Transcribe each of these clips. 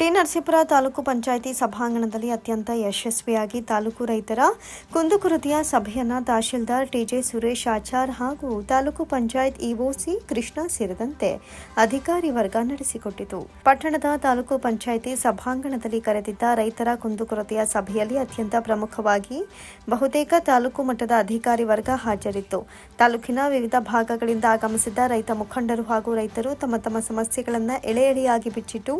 T Narasipura taluk panchayat ಸಭಾಂಗಣದಲ್ಲಿ ಅತ್ಯಂತ ಯಶಸ್ವಿಯಾಗಿ ತಾಲೂಕು ರೈತರ ಕುಂದುಕೊರತೆಯ ಸಭೆಯನ್ನ ತಹಶೀಲ್ದಾರ್ ಟಿಜೆ ಸುರೇಶ್ ಆಚಾರ್ ಹಾಗೂ ತಾಲೂಕು ಪಂಚಾಯತ್ ಇಒಸಿ ಕೃಷ್ಣ ಸೇರಿದಂತೆ ಅಧಿಕಾರಿ ವರ್ಗ ನಡೆಸಿಕೊಟ್ಟಿತು. ಪಟ್ಟಣದ ತಾಲೂಕು ಪಂಚಾಯಿತಿ ಸಭಾಂಗಣದಲ್ಲಿ ಕರೆದಿದ್ದ ರೈತರ ಕುಂದುಕೊರತೆಯ ಸಭೆಯಲ್ಲಿ ಅತ್ಯಂತ ಪ್ರಮುಖವಾಗಿ ಬಹುತೇಕ ತಾಲೂಕು ಮಟ್ಟದ ಅಧಿಕಾರಿ ವರ್ಗ ಹಾಜರಿತ್ತು. ತಾಲೂಕಿನ ವಿವಿಧ ಭಾಗಗಳಿಂದ ಆಗಮಿಸಿದ್ದ ರೈತ ಮುಖಂಡರು ಹಾಗೂ ರೈತರು ತಮ್ಮ ತಮ್ಮ ಸಮಸ್ಯೆಗಳನ್ನು ಎಳೆ ಎಳೆಯಾಗಿ ಬಿಚ್ಚಿಟ್ಟು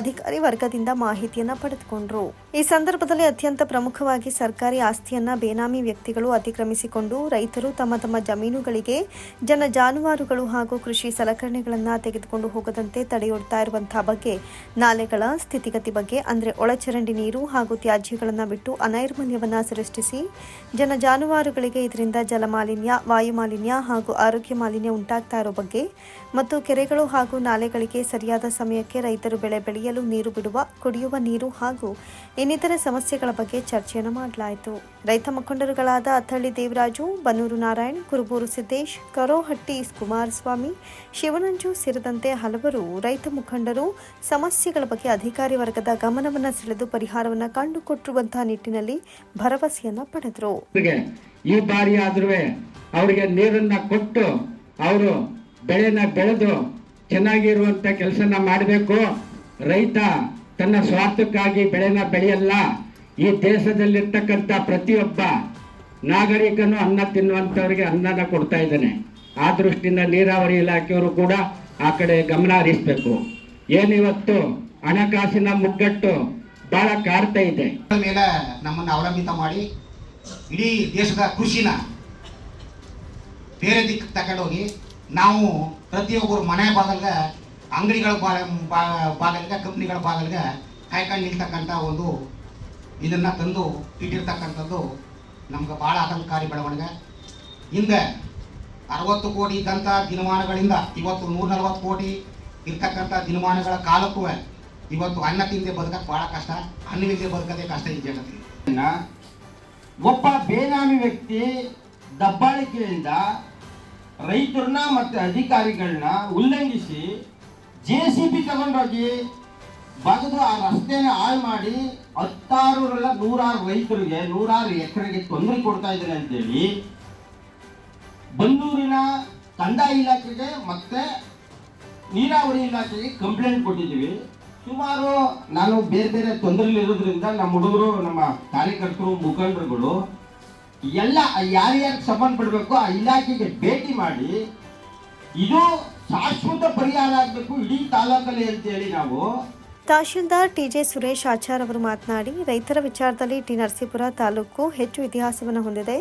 ಅಧಿಕಾರಿ ವರ್ಗದಿಂದ ಮಾಹಿತಿಯನ್ನ ಪಡೆದುಕೊಂಡ್ರು. ಈ ಸಂದರ್ಭದಲ್ಲಿ ಅತ್ಯಂತ ಪ್ರಮುಖವಾಗಿ ಸರ್ಕಾರಿ ಆಸ್ತಿಯನ್ನ ಬೇನಾಮಿ ವ್ಯಕ್ತಿಗಳು ಅತಿಕ್ರಮಿಸಿಕೊಂಡು ರೈತರು ತಮ್ಮ ತಮ್ಮ ಜಮೀನುಗಳಿಗೆ ಜನ ಜಾನುವಾರುಗಳು ಹಾಗೂ ಕೃಷಿ ಸಲಕರಣೆಗಳನ್ನ ತೆಗೆದುಕೊಂಡು ಹೋಗದಂತೆ ತಡೆಯೊಡ್ತಾ ಇರುವಂತಹ ಬಗ್ಗೆ, ನಾಲೆಗಳ ಸ್ಥಿತಿಗತಿ ಬಗ್ಗೆ, ಅಂದ್ರೆ ಒಳಚರಂಡಿ ನೀರು ಹಾಗೂ ತ್ಯಾಜ್ಯಗಳನ್ನ ಬಿಟ್ಟು ಅನೈರ್ಮಲ್ಯವನ್ನ ಸೃಷ್ಟಿಸಿ ಜನ ಜಾನುವಾರುಗಳಿಗೆ ಇದರಿಂದ ಜಲಮಾಲಿನ್ಯ ವಾಯು ಮಾಲಿನ್ಯ ಹಾಗೂ ಆರೋಗ್ಯ ಮಾಲಿನ್ಯ ಉಂಟಾಗ್ತಾ ಇರೋ ಬಗ್ಗೆ ಮತ್ತು ಕೆರೆಗಳು ಹಾಗೂ ನಾಲೆಗಳಿಗೆ ಸರಿಯಾದ ಸಮಯಕ್ಕೆ ರೈತರು ಬೆಳೆ ಬೆಳೆಯಲು ಬಿಡುವ, ಕುಡಿಯುವ ನೀರು ಹಾಗೂ ಇನ್ನಿತರ ಸಮಸ್ಯೆಗಳ ಬಗ್ಗೆ ಚರ್ಚೆಯನ್ನು ಮಾಡಲಾಯಿತು. ರೈತ ಮುಖಂಡರುಗಳಾದ ಅಥಳ್ಳಿ ದೇವರಾಜು, ಬನ್ನೂರು ನಾರಾಯಣ್, ಕುರುಬೂರು ಸಿದ್ದೇಶ್, ಕರೋಹಟ್ಟಿ ಕುಮಾರಸ್ವಾಮಿ, ಶಿವನಂಜು ಸೇರಿದಂತೆ ಹಲವರು ರೈತ ಮುಖಂಡರು ಸಮಸ್ಯೆಗಳ ಬಗ್ಗೆ ಅಧಿಕಾರಿ ವರ್ಗದ ಗಮನವನ್ನು ಸೆಳೆದು ಪರಿಹಾರವನ್ನು ಕಂಡುಕೊಟ್ಟಿರುವಂತಹ ನಿಟ್ಟಿನಲ್ಲಿ ಭರವಸೆಯನ್ನ ಪಡೆದರು. ಈ ಬಾರಿ ಅವರಿಗೆ ನೀರನ್ನ ಕೊಟ್ಟು, ಅವರು ಬೆಳೆನ ಬೆಳೆದು ಚೆನ್ನಾಗಿರುವಂತ ಕೆಲಸನ ಮಾಡಬೇಕು. ರೈತ ತನ್ನ ಸ್ವಾರ್ಥಕ್ಕಾಗಿ ಬೆಳೆನ ಬೆಳೆಯಲ್ಲ, ಈ ದೇಶದಲ್ಲಿರ್ತಕ್ಕಂಥ ಪ್ರತಿಯೊಬ್ಬ ನಾಗರಿಕನು ಅನ್ನ ತಿನ್ನುವಂಥವ್ರಿಗೆ ಅನ್ನನ ಕೊಡ್ತಾ ಇದ್ದಾನೆ. ಆ ದೃಷ್ಟಿಯಿಂದ ನೀರಾವರಿ ಇಲಾಖೆಯವರು ಕೂಡ ಆ ಕಡೆ ಗಮನ ಹರಿಸ್ಬೇಕು. ಏನಿವತ್ತು ಹಣಕಾಸಿನ ಮುಗ್ಗಟ್ಟು ಬಹಳ ಕಾಡ್ತಾ ಇದೆ. ಮೇಲೆ ನಮ್ಮನ್ನು ಅವಲಂಬಿತ ಮಾಡಿ ಇಡೀ ದೇಶದ ಕೃಷಿನ ಬೇರೆ ದಿಕ್ಕ ತಗೊಂಡೋಗಿ ನಾವು ಪ್ರತಿಯೊಬ್ಬರು ಮನೆ ಬಾಗಿಲ್ಗೆ ಅಂಗಡಿಗಳ ಬಾ- ಬಾಗಲಿಗೆ, ಕಂಪ್ನಿಗಳ ಬಾಗಲಿಗೆ ಕಾಯ್ಕೊಂಡು ನಿಲ್ತಕ್ಕಂಥ ಒಂದು ಇದನ್ನ ತಂದು ಇಟ್ಟಿರ್ತಕ್ಕಂಥದ್ದು ನಮ್ಗೆ ಭಾಳ ಆತಂಕಕಾರಿ ಬೆಳವಣಿಗೆ. ಹಿಂದೆ ಅರವತ್ತು ಕೋಟಿ ಇದ್ದಂಥ ದಿನಮಾನಗಳಿಂದ ಇವತ್ತು ನೂರ ನಲವತ್ತು ಕೋಟಿ ಇರ್ತಕ್ಕಂಥ ದಿನಮಾನಗಳ ಕಾಲಕ್ಕೂ ಇವತ್ತು ಅನ್ನ ತಿಂದೆ ಬದುಕಕ್ಕೆ ಭಾಳ ಕಷ್ಟ ಅನ್ನವಿಲ್ಲದೆ ಬದುಕದೇ ಕಷ್ಟ ಈ ನ ಒಬ್ಬ ಬೇನಾಮಿ ವ್ಯಕ್ತಿ ದಬ್ಬಾಳಿಕೆಯಿಂದ ರೈತರನ್ನ ಮತ್ತು ಅಧಿಕಾರಿಗಳನ್ನ ಉಲ್ಲಂಘಿಸಿ ಜೆ ಸಿ ಬಿ ತಗೊಂಡೋಗಿ ಬಗೆದು ಆ ರಸ್ತೆನ ಹಾಳು ಮಾಡಿ ಹತ್ತಾರು ನೂರಾರು ರೈತರಿಗೆ, ನೂರಾರು ಎಕರೆಗೆ ತೊಂದರೆ ಕೊಡ್ತಾ ಇದ್ದಾರೆ ಅಂತೇಳಿ ಬಂದೂರಿನ ಕಂದಾಯ ಇಲಾಖೆಗೆ ಮತ್ತೆ ನೀರಾವರಿ ಇಲಾಖೆಗೆ ಕಂಪ್ಲೇಂಟ್ ಕೊಟ್ಟಿದ್ದೀವಿ. ಸುಮಾರು ನಾನು ಬೇರೆ ಬೇರೆ ತೊಂದರೆಲಿರೋದ್ರಿಂದ ನಮ್ಮ ಹುಡುಗರು, ನಮ್ಮ ಕಾರ್ಯಕರ್ತರು, ಮುಖಂಡರುಗಳು ಎಲ್ಲ ಯಾರ್ಯಾರಿಗೆ ಸಂಬಂಧಪಡಬೇಕು ಆ ಇಲಾಖೆಗೆ ಭೇಟಿ ಮಾಡಿ ಇದು ಶಾಶ್ವತ ಪರಿಹಾರ ಆಗಬೇಕು ಇಡೀ ತಾಲೂಕಲ್ಲಿ ಅಂತೇಳಿ ನಾವು. ತಹಶೀಲ್ದಾರ್ ಟಿಜೆ ಸುರೇಶ್ ಆಚಾರ್ ಅವರು ಮಾತನಾಡಿ, ರೈತರ ವಿಚಾರದಲ್ಲಿ ಟಿ ನರಸೀಪುರ ತಾಲೂಕು ಹೆಚ್ಚು ಇತಿಹಾಸವನ್ನು ಹೊಂದಿದೆ.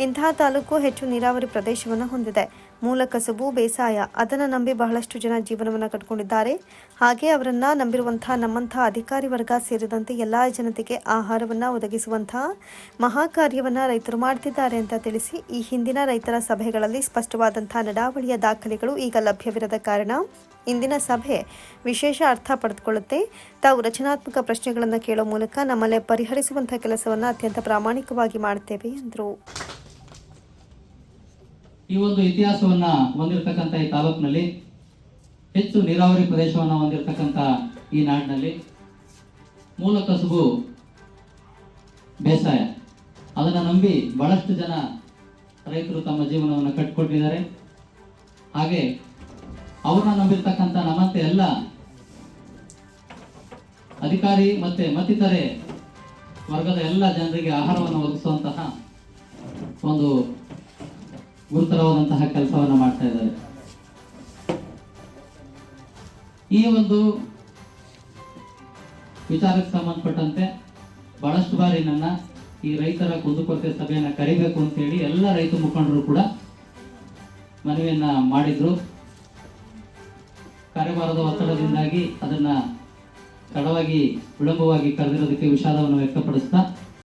ಇಂತಹ ತಾಲೂಕು ಹೆಚ್ಚು ನೀರಾವರಿ ಪ್ರದೇಶವನ್ನು ಹೊಂದಿದೆ. ಮೂಲ ಕಸುಬು, ಬೇಸಾಯ, ಅದನ್ನು ನಂಬಿ ಬಹಳಷ್ಟು ಜನ ಜೀವನವನ್ನು ಕಟ್ಕೊಂಡಿದ್ದಾರೆ. ಹಾಗೆ ಅವರನ್ನ ನಂಬಿರುವಂತಹ ನಮ್ಮಂತಹ ಅಧಿಕಾರಿ ವರ್ಗ ಸೇರಿದಂತೆ ಎಲ್ಲ ಜನತೆಗೆ ಆಹಾರವನ್ನು ಒದಗಿಸುವಂತಹ ಮಹಾ ಕಾರ್ಯವನ್ನು ರೈತರು ಮಾಡ್ತಿದ್ದಾರೆ ಅಂತ ತಿಳಿಸಿ ಈ ಹಿಂದಿನ ರೈತರ ಸಭೆಗಳಲ್ಲಿ ಸ್ಪಷ್ಟವಾದಂತಹ ನಡಾವಳಿಯ ದಾಖಲೆಗಳು ಈಗ ಲಭ್ಯವಿರದ ಕಾರಣ ಇಂದಿನ ಸಭೆ ವಿಶೇಷ ಅರ್ಥ ಪಡೆದುಕೊಳ್ಳುತ್ತೆ. ತಾವು ರಚನಾತ್ಮಕ ಪ್ರಶ್ನೆಗಳನ್ನು ಕೇಳೋ ಮೂಲಕ ನಮ್ಮಲ್ಲೇ ಪರಿಹರಿಸುವಂತಹ ಕೆಲಸವನ್ನು ಅತ್ಯಂತ ಪ್ರಾಮಾಣಿಕವಾಗಿ ಮಾಡ್ತೇವೆ ಎಂದರು ಈ ಒಂದು ಇತಿಹಾಸವನ್ನ ಹೊಂದಿರತಕ್ಕಂಥ ಈ ತಾಲೂಕಿನಲ್ಲಿ ಹೆಚ್ಚು ನೀರಾವರಿ ಪ್ರದೇಶವನ್ನು ಹೊಂದಿರತಕ್ಕಂಥ ಈ ನಾಡಿನಲ್ಲಿ ಮೂಲ ಕಸುಬು ಬೇಸಾಯ. ಅದನ್ನು ನಂಬಿ ಬಹಳಷ್ಟು ಜನ ರೈತರು ತಮ್ಮ ಜೀವನವನ್ನು ಕಟ್ಟಿಕೊಟ್ಟಿದ್ದಾರೆ ಹಾಗೆ ಅವ್ರನ್ನ ನಂಬಿರ್ತಕ್ಕಂಥ ನಮ್ಮಂತೆ ಎಲ್ಲ ಅಧಿಕಾರಿ ಮತ್ತೆ ಮತ್ತಿತರೆ ವರ್ಗದ ಎಲ್ಲ ಜನರಿಗೆ ಆಹಾರವನ್ನು ಒದಗಿಸುವಂತಹ ಒಂದು ಗುರುತರವಾದಂತಹ ಕೆಲಸವನ್ನು ಮಾಡ್ತಾ ಇದ್ದಾರೆ. ಈ ಒಂದು ವಿಚಾರಕ್ಕೆ ಸಂಬಂಧಪಟ್ಟಂತೆ ಬಹಳಷ್ಟು ಬಾರಿ ನನ್ನ ಈ ರೈತರ ಕುಂದುಕೊರತೆ ಸಭೆಯನ್ನು ಕರಿಬೇಕು ಅಂತೇಳಿ ಎಲ್ಲ ರೈತ ಮುಖಂಡರು ಕೂಡ ಮನವಿಯನ್ನ ಮಾಡಿದ್ರು. ಕಾರ್ಯಭಾರದ ಒತ್ತಡದಿಂದಾಗಿ ಅದನ್ನ ತಡವಾಗಿ ವಿಳಂಬವಾಗಿ ಕರೆದಿರೋದಕ್ಕೆ ವಿಷಾದವನ್ನು ವ್ಯಕ್ತಪಡಿಸ್ತಾ